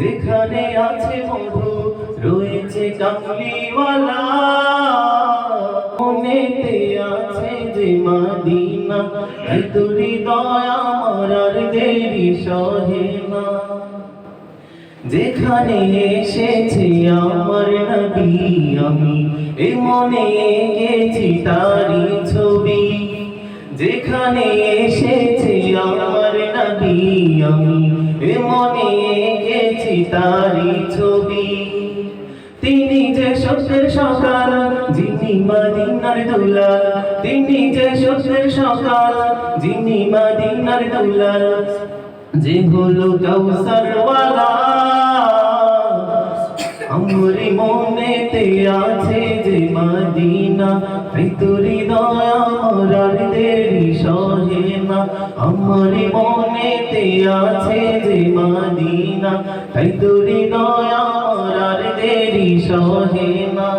যেখানে আছে মধু, রয়েছে কামলিওয়ালা মনেতে আছে যে মাদিনা তাই তোরি দয়া মরার দেরি সহে না। যেখানে এসেছে আমার নবী, আমি এ মনে এঁকেছি তারি ছবি। যেখানে এসেছে আমার নবী, আমি এ মনে এঁকেছি তারি ছবি। তিনি যে সত্যের সকাল যিনি মাদিনার দুলাল। তিনি যে সত্যের সকাল যিনি মাদিনার দুলাল। যে হলো কৌসরওয়ালা আমরি মনেতে আছে যে মাদিনা তাই তোরি দয়া মরার দেরি সহে। না আমরি মনেতে আছে যে মাদিনা তাই তোরি দয়া মরার দেরি সহে না।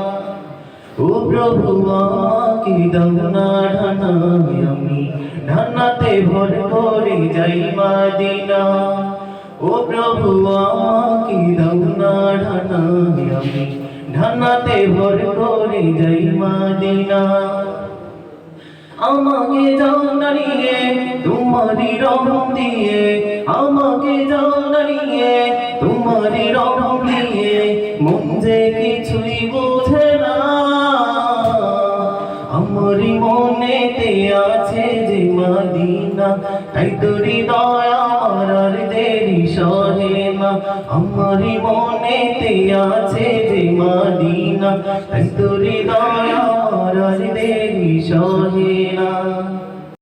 ও প্রভু, আমাকে দাও না ঢানায় আমি। ঢানাতে ভর করে যাই মাদিনা। ও প্রভু, আমাকে দাও না ঢানায় আমি। ঢানাতে ভর করে যাই মাদিনা। আমাকে নাড়িয়ে তোমারি রং দিয়ে। আমাকে নাড়িয়ে তোমারি রং দিয়ে। মন যে কিছুই বোঝে না। আমারি মনেতে আছে যে মাদিনা, তাই তোরি দয়া মারার দেরি সহে না। আমারি মনেতে আছে যে মাদিনা, তাই তোরি দয়া মারার দেরি সহে